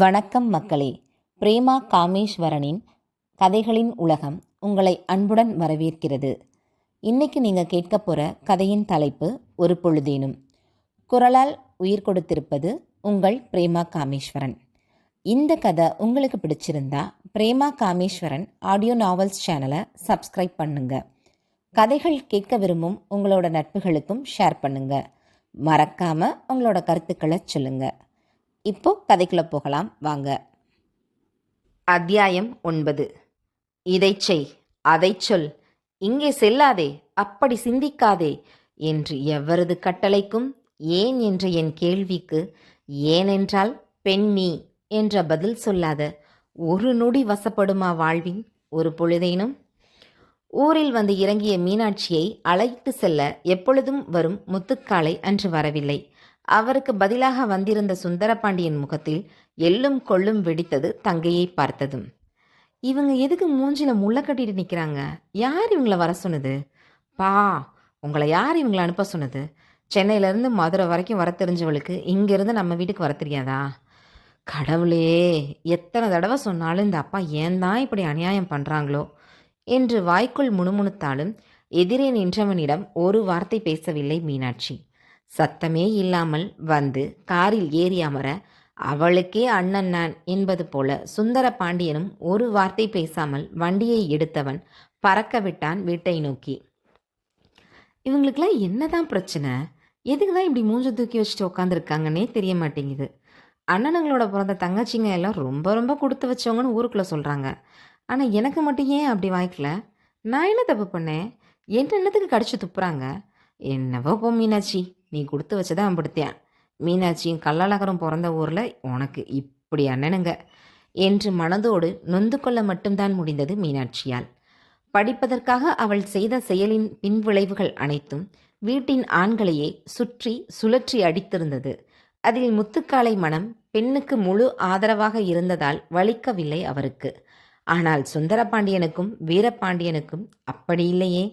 வணக்கம் மக்களே. பிரேமா காமேஸ்வரனின் கதைகளின் உலகம் உங்களை அன்புடன் வரவேற்கிறது. இன்னைக்கு நீங்கள் கேட்க போகிற கதையின் தலைப்பு ஒரு பொழுதேனும். குரலால் உயிர் கொடுத்திருப்பது உங்கள் பிரேமா காமேஸ்வரன். இந்த கதை உங்களுக்கு பிடிச்சிருந்தா பிரேமா காமேஸ்வரன் ஆடியோ நாவல்ஸ் சேனலை சப்ஸ்கிரைப் பண்ணுங்க. கதைகள் கேட்க விரும்பும் உங்களோட நட்புகளுக்கும் ஷேர் பண்ணுங்க. மறக்காம உங்களோட கருத்துக்களை சொல்லுங்கள் இப்போ கதைக்குள்ள போகலாம். வாங்க. அத்தியாயம் ஒன்பது. இதை செய் அதைச் சொல். இங்கே செல்லாதே அப்படி சிந்திக்காதே என்று எவரது கட்டளைக்கும் ஏன் என்ற என் கேள்விக்கு ஏனென்றால் பெண் நீ என்ற பதில் சொல்லாத ஒரு நொடி வசப்படுமா வாழ்வின் ஒரு பொழுதேனும்? ஊரில் வந்து இறங்கிய மீனாட்சியை அழைத்து செல்ல எப்பொழுதும் வரும் முத்துக்காளை அன்று வரவில்லை. அவருக்கு பதிலாக வந்திருந்த சுந்தரபாண்டியன் முகத்தில் எள்ளும் கொள்ளும் வெடித்தது தங்கையை பார்த்ததும். இவங்க எதுக்கு மூஞ்சில முள்ள கட்டிட்டு நிற்கிறாங்க யார் இவங்களை வர சொன்னது? பா உங்களை யார் இவங்களை அனுப்ப சொன்னது? சென்னையிலேருந்து மதுரை வரைக்கும் வர தெரிஞ்சவளுக்கு இங்கேருந்து நம்ம வீட்டுக்கு வர தெரியாதா? கடவுளே எத்தனை தடவை சொன்னாலும் இந்த அப்பா ஏன் தான் இப்படி அநியாயம் பண்ணுறாங்களோ என்று வாய்க்குள் முணுமுணுத்தாலும் எதிரே நின்றவனிடம் ஒரு வார்த்தை பேசவில்லை மீனாட்சி. சத்தமே இல்லாமல் வந்து காரில் ஏறி அமர அவளுக்கே அண்ணன் நான் என்பது போல சுந்தர பாண்டியனும் ஒரு வார்த்தை பேசாமல் வண்டியை எடுத்தவன் பறக்க விட்டான் வீட்டை நோக்கி. இவங்களுக்கெல்லாம் என்னதான் பிரச்சனை? எதுக்கு தான் இப்படி மூஞ்ச தூக்கி வச்சுட்டு உட்காந்துருக்காங்கன்னே தெரிய மாட்டேங்குது. அண்ணனுங்களோட பிறந்த தங்கச்சிங்க எல்லாம் ரொம்ப ரொம்ப கொடுத்து வச்சவங்கன்னு ஊருக்குள்ளே சொல்கிறாங்க ஆனால் எனக்கு மட்டும் ஏன் அப்படி வாய்க்கல? நான் என்ன தப்பு பண்ணேன்? என்னென்னத்துக்கு கடிச்சு துப்புறாங்க? என்னவோ போ மீனாட்சி. நீ கொடுத்து வச்சதான் அம்படுத்தியான் மீனாட்சியும் கள்ளழகரும் பிறந்த ஊரில் உனக்கு இப்படி அண்ணனுங்க என்று மனதோடு நொந்து கொள்ள மட்டும்தான் முடிந்தது மீனாட்சியால். படிப்பதற்காக அவள் செய்த செயலின் பின்விளைவுகள் அனைத்தும் வீட்டின் ஆண்களையே சுற்றி சுழற்றி அடித்திருந்தது. அதில் முத்துக்காலை மனம் பெண்ணுக்கு முழு ஆதரவாக இருந்ததால் வலிக்கவில்லை அவருக்கு. ஆனால் சுந்தரபாண்டியனுக்கும் வீரபாண்டியனுக்கும் அப்படி இல்லையே.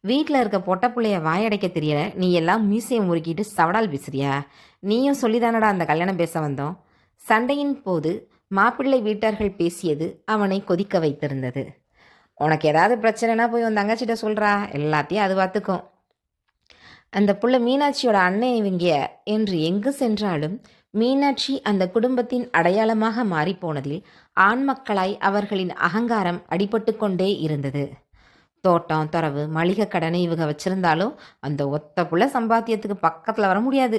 வீட்டில் இருக்க பொட்ட பிள்ளைய வாயடைக்க தெரியல. நீ எல்லாம் மியூசியம் முறுக்கிட்டு சவடால் பேசுறியா? நீயும் சொல்லிதானடா அந்த கல்யாணம் பேச வந்தோம். சண்டையின் போது மாப்பிள்ளை வீட்டார்கள் பேசியது அவனை கொதிக்க வைத்திருந்தது. உனக்கு ஏதாவது பிரச்சனைனா போய் உன் தங்கச்சிட்ட சொல்கிறா எல்லாத்தையும் அது பார்த்துக்கும். அந்த புள்ள மீனாட்சியோட அண்ணன் இவங்க என்று எங்கு சென்றாலும் மீனாட்சி அந்த குடும்பத்தின் அடையாளமாக மாறிப்போனதில் ஆண் மக்களாய் அவர்களின் அகங்காரம் அடிபட்டு கொண்டே இருந்தது. தோட்டம் துறவு மளிகை கடனை இவங்க வச்சுருந்தாலும் அந்த ஒத்த புள்ள சம்பாத்தியத்துக்கு பக்கத்தில் வர முடியாது.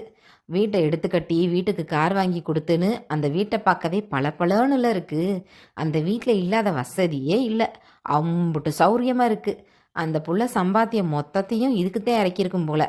வீட்டை எடுத்து கட்டி வீட்டுக்கு கார் வாங்கி கொடுத்துன்னு அந்த வீட்டை பார்க்கவே பல பலன்னுல இருக்குது அந்த வீட்டில் இல்லாத வசதியே இல்லை. அம்புட்டு சௌரியமாக இருக்குது அந்த புள்ள சம்பாத்தியம் மொத்தத்தையும் இதுக்குத்தான் இறக்கியிருக்கும் போல.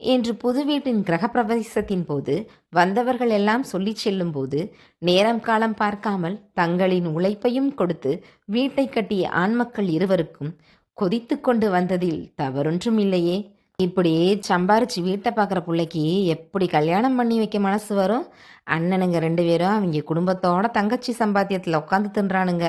என்று புது வீட்டின் கிரகப்பிரவேசத்தின் போது வந்தவர்கள் எல்லாம் சொல்லி செல்லும்போது நேரம் காலம் பார்க்காமல் தங்களின் உழைப்பையும் கொடுத்து வீட்டை கட்டிய ஆண்மக்கள் இருவருக்கும் கொதித்து கொண்டு வந்ததில் தவறொன்றும் இல்லையே இப்படியே சம்பாரிச்சு வீட்டை பார்க்குற பிள்ளைக்கு எப்படி கல்யாணம் பண்ணி வைக்க மனசு வரும்? அண்ணனுங்க ரெண்டு பேரும் அவங்க குடும்பத்தோட தங்கச்சி சம்பாத்தியத்தில் உட்காந்து தின்றானுங்க.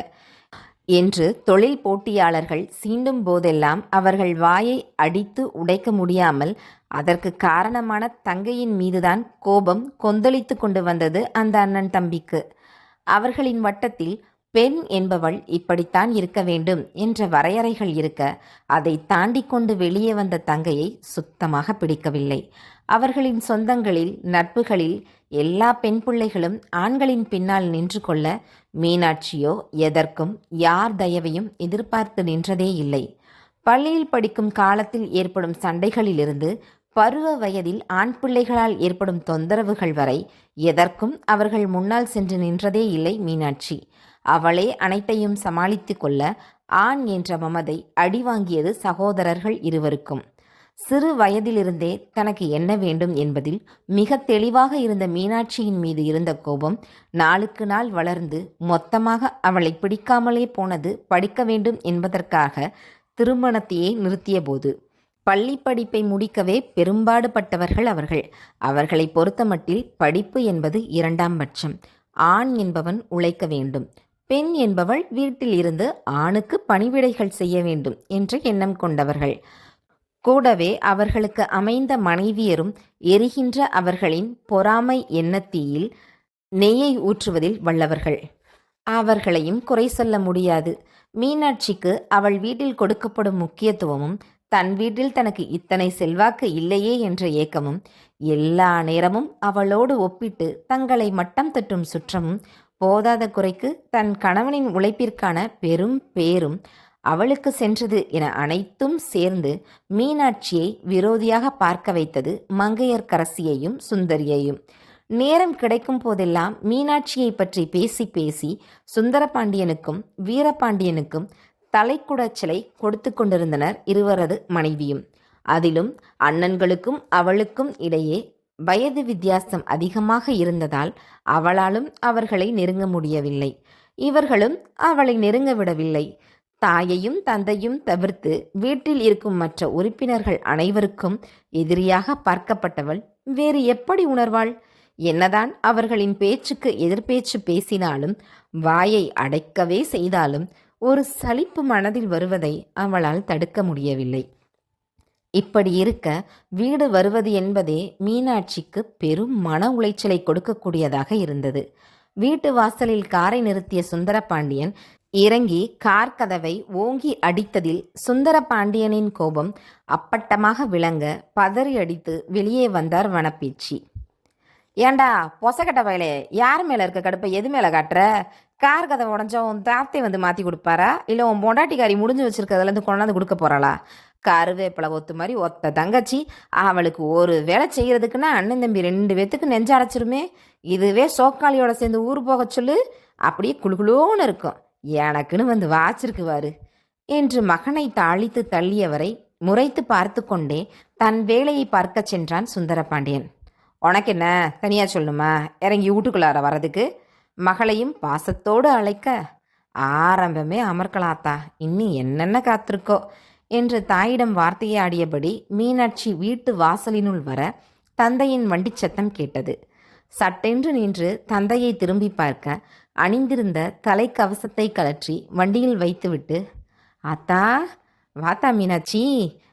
என்று தொழில் போட்டியாளர்கள் சீண்டும் போதெல்லாம் அவர்கள் வாயை அடித்து உடைக்க முடியாமல் அதற்கு காரணமான தங்கையின் மீதுதான் கோபம் கொந்தளித்து கொண்டு வந்தது அந்த அண்ணன் தம்பிக்கு. அவர்களின் வட்டத்தில் பெண் என்பவள் இப்படித்தான் இருக்க வேண்டும் என்ற வரையறைகள் இருக்க அதை தாண்டி கொண்டு வெளியே வந்த தங்கையை சுத்தமாக பிடிக்கவில்லை. அவர்களின் சொந்தங்களில் நட்புகளில் எல்லா பெண் பிள்ளைகளும் ஆண்களின் பின்னால் நின்று கொள்ள மீனாட்சியோ எதற்கும் யார் தயவையும் எதிர்பார்த்து நின்றதே இல்லை. பள்ளியில் படிக்கும் காலத்தில் ஏற்படும் சண்டைகளிலிருந்து பருவ வயதில் ஆண் பிள்ளைகளால் ஏற்படும் தொந்தரவுகள் வரை எதற்கும் அவர்கள் முன்னால் சென்று நின்றதே இல்லை மீனாட்சி. அவளே அனைத்தையும் சமாளித்து கொள்ள ஆண் என்ற மமதை அடிவாங்கியது சகோதரர்கள் இருவருக்கும். சிறு வயதிலிருந்தே தனக்கு என்ன வேண்டும் என்பதில் மிக தெளிவாக இருந்த மீனாட்சியின் மீது இருந்த கோபம் நாளுக்கு நாள் வளர்ந்து மொத்தமாக அவளை பிடிக்காமலே போனது படிக்க வேண்டும் என்பதற்காக திருமணத்தையே நிறுத்தியபோது பள்ளி படிப்பை முடிக்கவே பெரும்பாடுபட்டவர்கள் அவர்கள். அவர்களை பொறுத்தமட்டில் படிப்பு என்பது இரண்டாம் பட்சம். ஆண் என்பவன் உழைக்க வேண்டும். பெண் என்பவள் வீட்டில் இருந்து ஆணுக்கு பணிவிடைகள் செய்ய வேண்டும் என்ற எண்ணம் கொண்டவர்கள். கூடவே அவர்களுக்கு அமைந்த மனைவியரும் எரிகின்ற அவர்களின் பொறாமை எண்ணத்தீயில் நெய்யை ஊற்றுவதில் வல்லவர்கள். அவர்களையும் குறை சொல்ல முடியாது. மீனாட்சிக்கு அவள் வீட்டில் கொடுக்கப்படும் முக்கியத்துவமும் தன் வீட்டில் தனக்கு இத்தனை செல்வாக்கு இல்லையே என்ற ஏக்கமும் எல்லா நேரமும் அவளோடு ஒப்பிட்டு தங்களை மட்டம் தட்டும் சுற்றமும் போதாத குறைக்கு தன் கணவனின் உழைப்பிற்கான பெரும் பேரும் அவளுக்கு சென்றது என அனைத்தும் சேர்ந்து மீனாட்சியை விரோதியாக பார்க்க வைத்தது மங்கையர்க்கரசியையும் சுந்தரியையும். நேரம் கிடைக்கும் போதெல்லாம் மீனாட்சியை பற்றி பேசி பேசி சுந்தரபாண்டியனுக்கும் வீரபாண்டியனுக்கும் தலைக்குடச்சலை கொடுத்து கொண்டிருந்தனர் இருவரது மனைவியும். அதிலும் அண்ணன்களுக்கும் அவளுக்கும் இடையே வயது வித்தியாசம் அதிகமாக இருந்ததால் அவளாலும் அவர்களை நெருங்க முடியவில்லை. இவர்களும் அவளை நெருங்க விடவில்லை. தாயையும் தந்தையும் தவிர்த்து வீட்டில் இருக்கும் மற்ற உறுப்பினர்கள் அனைவருக்கும் எதிரியாக பார்க்கப்பட்டவள் வேறு எப்படி உணர்வாள்? என்னதான் அவர்களின் பேச்சுக்கு எதிர்பேச்சு பேசினாலும் வாயை அடைக்கவே செய்தாலும் ஒரு சலிப்பு மனதில் வருவதை அவளால் தடுக்க முடியவில்லை. இப்படி இருக்க வீடு வருவது என்பதே மீனாட்சிக்கு பெரும் மன உளைச்சலை கொடுக்கக்கூடியதாக இருந்தது. வீட்டு வாசலில் காரை நிறுத்திய சுந்தரபாண்டியன் இறங்கி கார் கதவை ஓங்கி அடித்ததில் சுந்தரபாண்டியனின் கோபம் அப்பட்டமாக விளங்க பதறி அடித்து வெளியே வந்தார் வனப்பீச்சி. ஏண்டா பொசக்கட்ட வயலே யார் மேலே இருக்க கடுப்பை எது மேலே காட்டுற? கார் கதை உடஞ்சா உன் தாத்தை வந்து மாற்றி கொடுப்பாரா? இல்லை உன் பொண்டாட்டிக்காரி முடிஞ்சு வச்சிருக்கிறதுலேருந்து கொண்டாந்து கொடுக்க போகிறாளா கருவேப்பிலை ஒத்து மாதிரி ஒத்த தங்கச்சி. அவளுக்கு ஒரு வேலை செய்கிறதுக்குன்னா அண்ணன் தம்பி ரெண்டு பேத்துக்கு நெஞ்ச அடைச்சிருமே. இதுவே சோக்காளியோட சேர்ந்து ஊர் போக சொல்லு. அப்படியே குழுகுழுன்னு இருக்கும். எனக்குன்னு வந்து வாச்சிருக்குவாரு என்று மகனை தாளித்து தள்ளியவரை முறைத்து பார்த்து கொண்டே தன் வேலையை பார்க்க சென்றான் சுந்தரபாண்டியன். உனக்கு என்ன? தனியா சொல்லுமா? இறங்கி வீட்டுக்குள்ளார வர்றதுக்கு? மகளையும் பாசத்தோடு அழைக்க. ஆரம்பமே அமர்க்கலாத்தா. இன்னும் என்னென்ன காத்திருக்கோ? என்று தாயிடம் வார்த்தையை ஆடியபடி மீனாட்சி வீட்டு வாசலினுள் வர தந்தையின் வண்டிச் சத்தம் கேட்டது. சட்டென்று நின்று தந்தையை திரும்பி பார்க்க அணிந்திருந்த தலைக்கவசத்தை கலற்றி வண்டியில் வைத்துவிட்டு அத்தா வாத்தா மீனாட்சி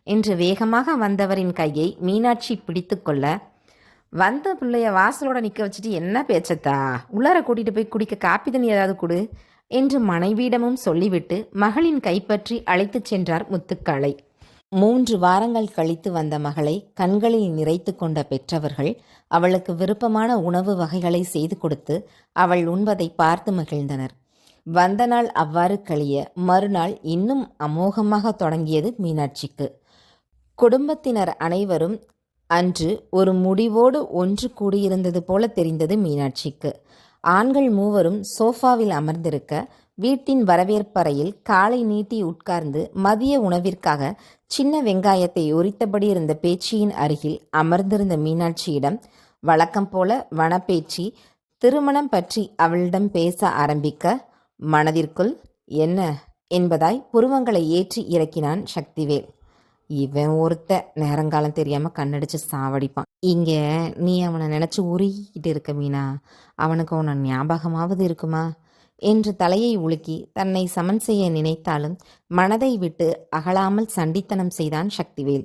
என்று வேகமாக வந்தவரின் கையை மீனாட்சி பிடித்து கொள்ள வந்த பிள்ளைய வாசலோட நிற்க வச்சுட்டு என்ன பேச்சத்தா? உள்ளார கூட்டிகிட்டு போய் குடிக்க காப்பி தண்ணி ஏதாவது கொடு. என்று மனைவியிடமும் சொல்லிவிட்டு மகளின் கைப்பற்றி அழைத்துச் சென்றார் முத்துக்காளை. மூன்று வாரங்கள் கழித்து வந்த மகளை கண்களில் நிறைத்து கொண்ட பெற்றவர்கள் அவளுக்கு விருப்பமான உணவு வகைகளை செய்து கொடுத்து அவள் உண்பதை பார்த்து மகிழ்ந்தனர். வந்த நாள் அவ்வாறு கழிய மறுநாள் இன்னும் அமோகமாக தொடங்கியது மீனாட்சிக்கு. குடும்பத்தினர் அனைவரும் அன்று ஒரு முடிவோடு ஒன்று கூடியிருந்தது போல தெரிந்தது மீனாட்சிக்கு. ஆண்கள் மூவரும் சோஃபாவில் அமர்ந்திருக்க வீட்டின் வரவேற்பறையில் காலை நீட்டி உட்கார்ந்து மதிய உணவிற்காக சின்ன வெங்காயத்தை உரித்தபடி இருந்த பேச்சியின் அருகில் அமர்ந்திருந்த மீனாட்சியிடம் வழக்கம் போல வனப்பேச்சி திருமணம் பற்றி அவளிடம் பேச ஆரம்பிக்க மனதிற்குள் என்ன? என்பதாய் புருவங்களை ஏற்றி இறக்கினான் சக்திவேல். இவன் ஒருத்த. நேரங்காலம் தெரியாமல் கண்ணடிச்சு சாவடிப்பான். இங்கே நீ அவனை நினச்சி உருகிக்கிட்டு இருக்க மீனா. அவனுக்கு உன ஞாபகமாவது இருக்குமா? என்று தலையை உலுக்கி தன்னை சமன் செய்ய நினைத்தாலும் மனதை விட்டு அகலாமல் சண்டித்தனம் செய்தான் சக்திவேல்.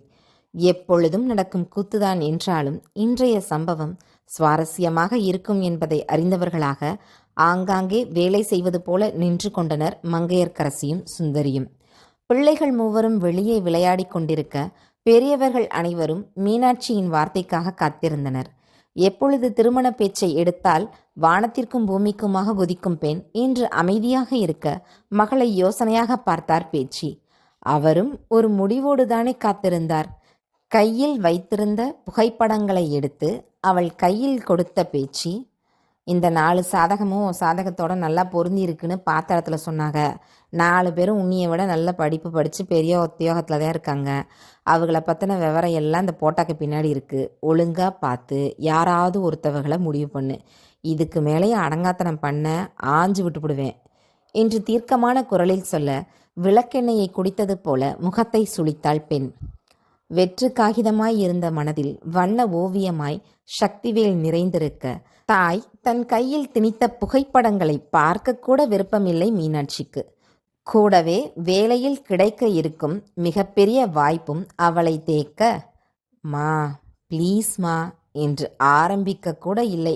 எப்பொழுதும் நடக்கும் கூத்துதான் என்றாலும் இன்றைய சம்பவம் சுவாரஸ்யமாக இருக்கும் என்பதை அறிந்தவர்களாக ஆங்காங்கே வேலை செய்வது போல நின்று கொண்டனர் மங்கையர்க்கரசியும் சுந்தரியும். பிள்ளைகள் மூவரும் வெளியே விளையாடிக் கொண்டிருக்க பெரியவர்கள் அனைவரும் மீனாட்சியின் வார்த்தைக்காக காத்திருந்தனர். எப்பொழுது திருமண பேச்சை எடுத்தால் வானத்திற்கும் பூமிக்குமாக குதிக்கும் பெண் இன்று அமைதியாக இருக்க மகளை யோசனையாக பார்த்தார் பேச்சி. அவரும் ஒரு முடிவோடு தானே காத்திருந்தார். கையில் வைத்திருந்த புகைப்படங்களை எடுத்து அவள் கையில் கொடுத்த பேச்சு இந்த நாலு சாதகமும் சாதகத்தோட நல்லா பொருந்தி இருக்குன்னு பார்த்த சொன்னாங்க. நாலு பேரும் உன்னியை விட நல்ல படிப்பு படித்து பெரிய உத்தியோகத்தில் தான் இருக்காங்க. அவங்கள பற்றின விவரம் எல்லாம் இந்த போட்டாக்கு பின்னாடி இருக்குது ஒழுங்காக பார்த்து யாராவது ஒருத்தவர்களை முடிவு பண்ணு. இதுக்கு மேலேயே அடங்காத்தனம் பண்ண ஆஞ்சு விட்டுப்பிடுவேன் என்று தீர்க்கமான குரலில் சொல்ல விளக்கெண்ணெயை குடித்தது போல முகத்தை சுளித்தாள் பெண். வெற்று காகிதமாய் இருந்த மனதில் வண்ண ஓவியமாய் சக்திவேல் நிறைந்திருக்க தாய் தன் கையில் திணித்த புகைப்படங்களை பார்க்கக்கூட விருப்பமில்லை மீனாட்சிக்கு. கூடவே வேலையில் கிடைக்க இருக்கும் மிகப்பெரிய வாய்ப்பும் அவளை தேக்க மா ப்ளீஸ் மா என்று ஆரம்பிக்க கூட இல்லை.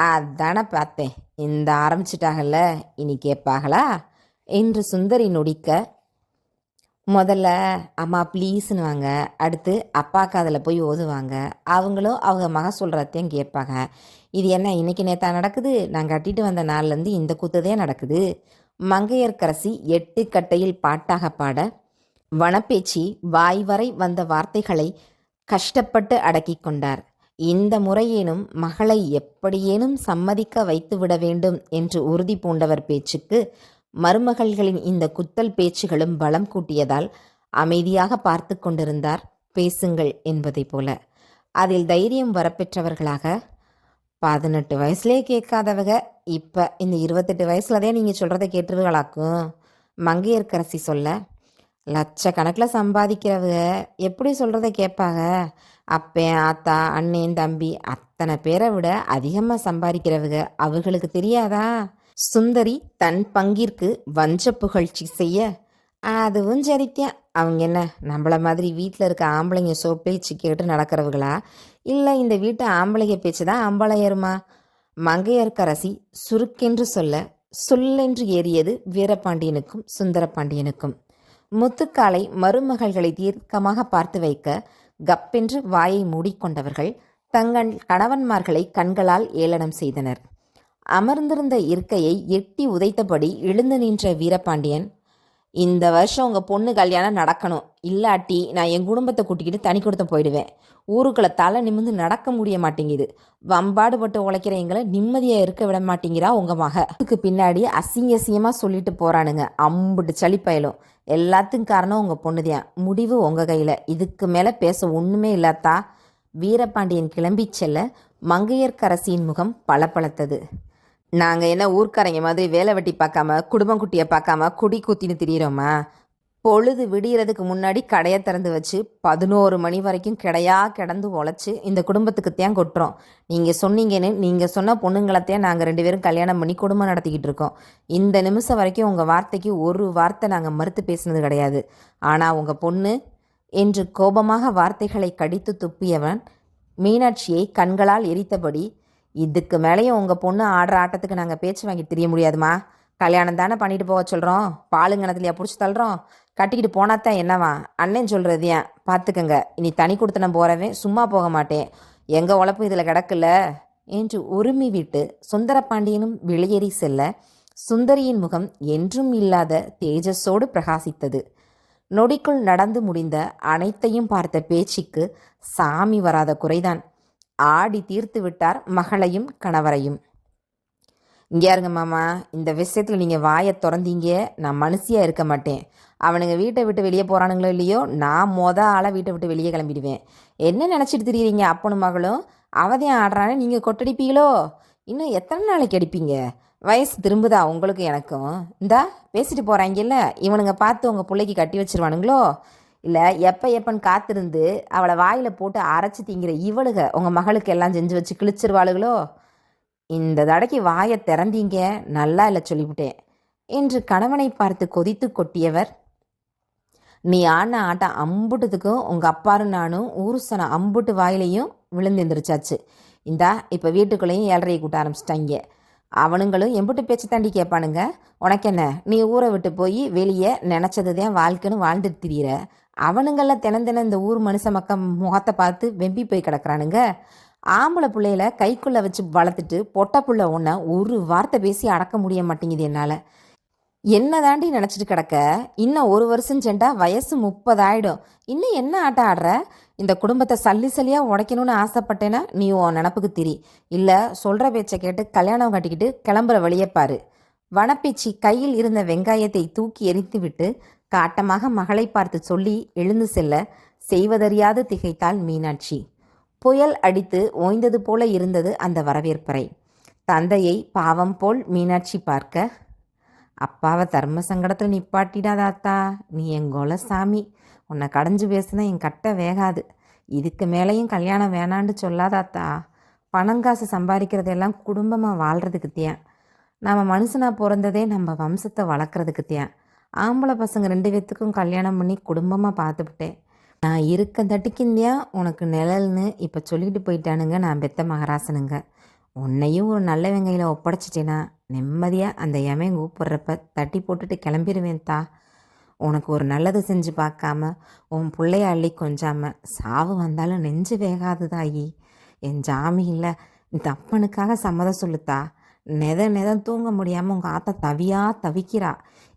அதான பார்த்தேன். இந்த ஆரம்பிச்சிட்டாங்கல்ல. இனி கேட்பாங்களா? என்று சுந்தரி நொடிக்க முதல்ல அம்மா ப்ளீஸ்னுவாங்க அடுத்து அப்பா காதில் போய் ஓதுவாங்க. அவங்களும் அவங்க மக சொல்கிறதையும் கேட்பாங்க. இது என்ன இன்னைக்கு நேத்தா நடக்குது? நான் கட்டிட்டு வந்த நாள்லேருந்து இந்த குத்துதே நடக்குது. மங்கையர்க்கரசி எட்டு கட்டையில் பாட்டாக பாட வனப்பேச்சி வாய் வரை வந்த வார்த்தைகளை கஷ்டப்பட்டு அடக்கி கொண்டார். இந்த முறையேனும் மகளை எப்படியேனும் சம்மதிக்க வைத்துவிட வேண்டும் என்று உறுதி பூண்டவர் பேச்சுக்கு மருமகள்களின் இந்த குத்தல் பேச்சுகளும் பலம் கூட்டியதால் அமைதியாக பார்த்து கொண்டிருந்தார் பேசுங்கள் என்பதைப் போல. அதில் தைரியம் வரப்பெற்றவர்களாக பதினெட்டு வயசுலேயே கேட்காதவங்க இப்போ இந்த இருபத்தெட்டு வயசுல தான் நீங்கள் சொல்கிறத கேட்டுருவீங்களாக்கும் மங்கையர்க்கரசி சொல்ல லட்சக்கணக்கில் சம்பாதிக்கிறவங்க எப்படி சொல்கிறத கேட்பாங்க அப்பே ஆத்தா அண்ணன் தம்பி அத்தனை பேரை விட அதிகமாக சம்பாதிக்கிறவங்க அவர்களுக்கு தெரியாதா? சுந்தரி தன் பங்கிற்கு வஞ்ச புகழ்ச்சி செய்ய அதுவும் சரித்தியம் அவங்க என்ன நம்மள மாதிரி வீட்டில் இருக்க ஆம்பளைங்க சோ பேச்சு கேட்டு நடக்கிறவங்களா? இல்லை இந்த வீட்டு ஆம்பளைங்க பேச்சு தான் அம்பளையருமா மங்கையர்க்கரசி சுருக்கென்று சொல்ல சொல்லென்று ஏறியது வீரபாண்டியனுக்கும் சுந்தரபாண்டியனுக்கும். முத்துக்காலை மருமகள்களை தீர்க்கமாக பார்த்து வைக்க கப்பென்று வாயை மூடிக்கொண்டவர்கள் தங்கள் கணவன்மார்களை கண்களால் ஏளனம் செய்தனர். அமர்ந்திருந்த இருக்கையை எட்டி உதைத்தபடி எழுந்து நின்ற வீரபாண்டியன் இந்த வருஷம் உங்கள் பொண்ணு கல்யாணம் நடக்கணும். இல்லாட்டி நான் என் குடும்பத்தை கூட்டிக்கிட்டு தனி கொடுத்த போயிடுவேன். ஊருக்குள்ள தலை நிமிர்ந்து நடக்க முடிய மாட்டேங்குது. வம்பாடுபட்டு உழைக்கிற எங்களை நிம்மதியாக இருக்க விட மாட்டேங்கிறா உங்கள் மக. அதுக்கு பின்னாடி அசிங்க அசிங்கமாக சொல்லிட்டு போகிறானுங்க அம்புட்டு சளிப்பயலும். எல்லாத்துக்கும் காரணம் உங்கள் பொண்ணுதான் முடிவு உங்கள் கையில். இதுக்கு மேலே பேச ஒன்றுமே இல்லாத்தா வீரபாண்டியன் கிளம்பி செல்ல மங்கையர்க்கரசியின் முகம் பளபளத்தது. நாங்கள் என்ன ஊர்க்காரங்க மாதிரி வேலை வெட்டி பார்க்காம குடும்பம் குட்டியை பார்க்காம குடி குத்தின்னு திரியிறோமா? பொழுது விடியறதுக்கு முன்னாடி கடையை திறந்து வச்சு பதினோரு மணி வரைக்கும் கிடையா கிடந்து உழைச்சி இந்த குடும்பத்துக்கு தான் கொட்டுறோம். நீங்கள் சொன்னீங்கன்னு நீங்கள் சொன்ன பொண்ணுங்களைத்தான் நாங்கள் ரெண்டு பேரும் கல்யாணம் பண்ணி குடும்பம் நடத்திக்கிட்டு இருக்கோம். இந்த நிமிஷம் வரைக்கும் உங்கள் வார்த்தைக்கு ஒரு வார்த்தை நாங்கள் மறுத்து பேசினது கிடையாது. ஆனால் உங்கள் பொண்ணு என்று கோபமாக வார்த்தைகளை கடித்து துப்பியவன் மீனாட்சியை கண்களால் எரித்தபடி இதுக்கு மேலேயும் உங்கள் பொண்ணு ஆடுற ஆட்டத்துக்கு நாங்கள் பேச்சு வாங்கிட்டு தெரிய முடியாதுமா? கல்யாணம் தானே பண்ணிட்டு போக சொல்கிறோம் பாலுங்கணத்துலையா பிடிச்சி தள்ளுறோம். கட்டிக்கிட்டு போனாத்தான் என்னவா? அண்ணன் சொல்கிறது ஏன்? பார்த்துக்கங்க இனி தனி கொடுத்தனம் போகிறவன் சும்மா போக மாட்டேன். எங்கள் உழப்பு இதில் கிடக்குல்ல என்று உருமி விட்டு சுந்தரபாண்டியனும் வெளியேறி செல்ல சுந்தரியின் முகம் என்றும் இல்லாத தேஜஸோடு பிரகாசித்தது. நொடிக்குள் நடந்து முடிந்த அனைத்தையும் பார்த்த பேச்சுக்கு சாமி வராத குறைதான். ஆடி தீர்த்து விட்டார் மகளையும் கணவரையும். இங்கே இருங்க மாமா இந்த விஷயத்தில் நீங்கள் வாயை திறந்தீங்க நான் மனுஷியாக இருக்க மாட்டேன். அவனுங்க வீட்டை விட்டு வெளியே போகிறானுங்களோ இல்லையோ நான் மொத ஆளாக வீட்டை விட்டு வெளியே கிளம்பிடுவேன். என்ன நினச்சிட்டு திரியிறீங்க அப்பனும் மகளும்? அவதையும் ஆடுறானே நீங்கள் கொட்டடிப்பீங்களோ? இன்னும் எத்தனை நாளைக்கு அடிப்பீங்க? வயசு திரும்புதா உங்களுக்கும் எனக்கும். இந்தா பேசிட்டு போகிறாங்கல்ல இவனுங்க பார்த்து உங்கள் பிள்ளைக்கு கட்டி வச்சிருவானுங்களோ? இல்லை எப்போ எப்பன்னு காத்திருந்து அவளை வாயில் போட்டு அரைச்சி திங்கிற இவளுக உங்கள் மகளுக்கு எல்லாம் செஞ்சு வச்சு கிழிச்சிருவாளுகளோ? இந்த தடவைக்கு வாயை திறந்தீங்க நல்லா இல்லை சொல்லிவிட்டேன் என்று கணவனை பார்த்து கொதித்து கொட்டியவர். நீ ஆன ஆட்டம் அம்புட்டதுக்கும் உங்கள் அப்பாரும் நானும் ஊருசன அம்புட்டு வாயிலையும் விழுந்தெந்திரிச்சாச்சு இந்தா இப்போ வீட்டுக்குள்ளேயும் ஏழரையை கூட்ட ஆரம்பிச்சிட்டாங்க. அவனுங்களும் எம்புட்டு பேச்சு தாண்டி கேட்பானுங்க உனக்கென்ன? நீ ஊரை விட்டு போய் வெளியே நினச்சது தான் வாழ்க்கைன்னு வாழ்ந்துட்டு திரியிற. அவனுங்களில் தினம் தினம் இந்த ஊர் மனுஷ மக்க முகத்தை பார்த்து வெம்பி போய் கிடக்குறானுங்க. ஆம்பளை பிள்ளையில கைக்குள்ளே வச்சு வளர்த்துட்டு பொட்டை புள்ள ஒன்றை ஒரு வார்த்தை பேசி அடக்க முடிய மாட்டேங்குது என்னால். என்ன தாண்டி நினச்சிட்டு கிடக்க? இன்னும் ஒரு வருஷம் செண்டா வயசு முப்பது ஆயிடும் இன்னும் என்ன ஆட்டம் ஆடுற? இந்த குடும்பத்தை சல்லி சல்லியாக உடைக்கணும்னு ஆசைப்பட்டேன்னா நீ உன் நினப்புக்கு திரி. இல்லை சொல்கிற பேச்சை கேட்டு கல்யாணம் கட்டிக்கிட்டு கிளம்புற வழியே பாரு. வனப்பேச்சி கையில் இருந்த வெங்காயத்தை தூக்கி எரித்து விட்டு காட்டமாக மகளை பார்த்து சொல்லி எழுந்து செல்ல செய்வதறியாது திகைத்தாள் மீனாட்சி. புயல் அடித்து ஓய்ந்தது போல இருந்தது அந்த வரவேற்பறை. தந்தையை பாவம் போல் மீனாட்சி பார்க்க அப்பாவை தர்ம சங்கடத்தில் நிப்பாட்டிடாதாத்தா நீ எங்கோல சாமி உன்னை கடைஞ்சு பேசுனா என் கட்டை வேகாது. இதுக்கு மேலேயும் கல்யாணம் வேணான்னு சொல்லாதாத்தா பணங்காசு சம்பாதிக்கிறதெல்லாம் குடும்பமாக வாழ்கிறதுக்கு தேன். நம்ம மனுஷனாக பிறந்ததே நம்ம வம்சத்தை வளர்க்குறதுக்கு ஆம்பளை பசங்க ரெண்டு பேத்துக்கும் கல்யாணம் பண்ணி குடும்பமாக பார்த்துப்பிட்டேன் நான் இருக்க தட்டிக்கிந்தியா உனக்கு நிழல்னு இப்போ சொல்லிட்டு போயிட்டானுங்க. நான் பெத்த மகராசனுங்க. உன்னையும் ஒரு நல்ல வெங்கையில் ஒப்படைச்சிட்டேனா? நிம்மதியாக அந்த எமையை கூப்பிட்றப்ப தட்டி போட்டுட்டு கிளம்பிடுவேன் தா. உனக்கு ஒரு நல்லது செஞ்சு பார்க்காம உன் பிள்ளைய அள்ளி கொஞ்சாம சாவு வந்தாலும் நெஞ்சு வேகாது தாயி என் ஜாமி இல்லை தப்பனுக்காக சம்மதம் சொல்லுத்தா நெத நெதம் தூங்க முடியாமல் உங்கள் ஆத்தா தவியா தவிக்கிறா.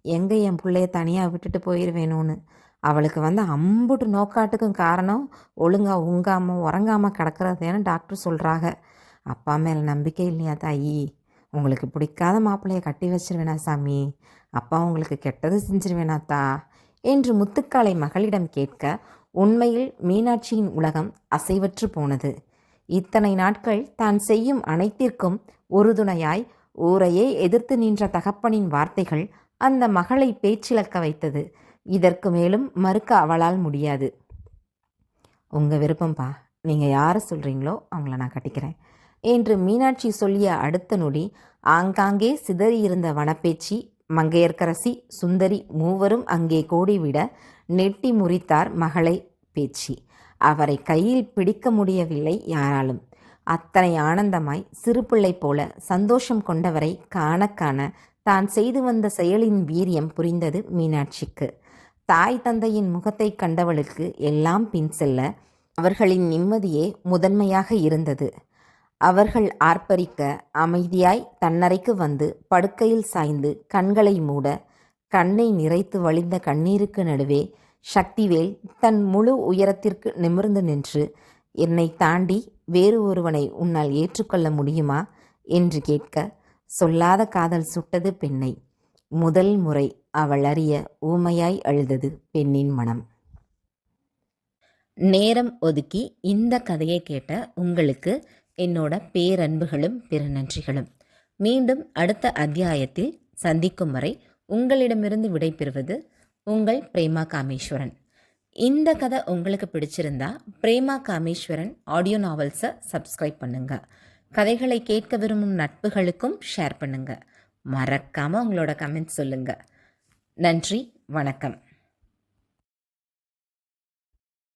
எங்கே என் பிள்ளைய தனியாக விட்டுட்டு போயிடுவேணும்னு அவளுக்கு வந்து அம்புட்டு நோக்காட்டுக்கும் காரணம் ஒழுங்கா உங்காமல் உறங்காமல் கிடக்கிறதேன்னு டாக்டர் சொல்கிறாங்க அப்பா மேலே நம்பிக்கை இல்லையா தாயி? உங்களுக்கு பிடிக்காத மாப்பிள்ளைய கட்டி வச்சிருவேனா சாமி? அப்பா உங்களுக்கு கெட்டது செஞ்சிருவேனாத்தா என்று முத்துக்காலை மகளிடம் கேட்க உண்மையில் மீனாட்சியின் உலகம் அசைவற்று போனது. இத்தனை நாட்கள் தான் செய்யும் அனைத்திற்கும் உறுதுணையாய் ஊரையே எதிர்த்து நின்ற தகப்பனின் வார்த்தைகள் அந்த மகளை பேச்சிலக்க வைத்தது. இதற்கு மேலும் மறுக்க அவளால் முடியாது. உங்கள் விருப்பம்பா நீங்கள் யாரை சொல்கிறீங்களோ அவங்கள நான் கட்டிக்கிறேன். என்று மீனாட்சி சொல்லிய அடுத்த நொடி ஆங்காங்கே சிதறியிருந்த வனப்பேச்சி மங்கையர்க்கரசி சுந்தரி மூவரும் அங்கே கூடிவிட நெட்டி முறித்தார் மகளை பேச்சி. அவரை கையில் பிடிக்க முடியவில்லை யாராலும். அத்தனை ஆனந்தமாய் சிறுபிள்ளை போல சந்தோஷம் கொண்டவரை காண காண தான் செய்து வந்த செயலின் வீரியம் புரிந்தது மீனாட்சிக்கு. தாய் தந்தையின் முகத்தை கண்டவளுக்கு எல்லாம் பின் செல்ல அவர்களின் நிம்மதியே முதன்மையாக இருந்தது. அவர்கள் ஆர்ப்பரிக்க அமைதியாய் தன்னறைக்கு வந்து படுக்கையில் சாய்ந்து கண்களை மூட கண்ணை நிறைத்து வழிந்த கண்ணீருக்கு நடுவே சக்திவேல் தன் முழு உயரத்திற்கு நிமிர்ந்து நின்று என்னை தாண்டி வேறு ஒருவனை உன்னால் ஏற்றுக்கொள்ள முடியுமா? என்று கேட்க சொல்லாத காதல் சுட்டது பெண்ணை. முதல் முறை அவள் அறிய ஊமையாய் அழுதது பெண்ணின் மனம். நேரம் ஒதுக்கி இந்த கதையை கேட்ட உங்களுக்கு என்னோட பேரன்புகளும் பெருநன்றிகளும் மீண்டும் அடுத்த அத்தியாயத்தில் சந்திக்கும் வரை உங்களிடமிருந்து விடைபெறுவது உங்கள் பிரேமா காமேஸ்வரன். இந்த கதை உங்களுக்கு பிடிச்சிருந்தா பிரேமா காமேஸ்வரன் ஆடியோ நாவல்ஸை சப்ஸ்கிரைப் பண்ணுங்க. கதைகளை கேட்க விரும்பும் நட்புகளுக்கும் ஷேர் பண்ணுங்க. மறக்காமல் உங்களோட கமெண்ட் சொல்லுங்க. நன்றி வணக்கம்.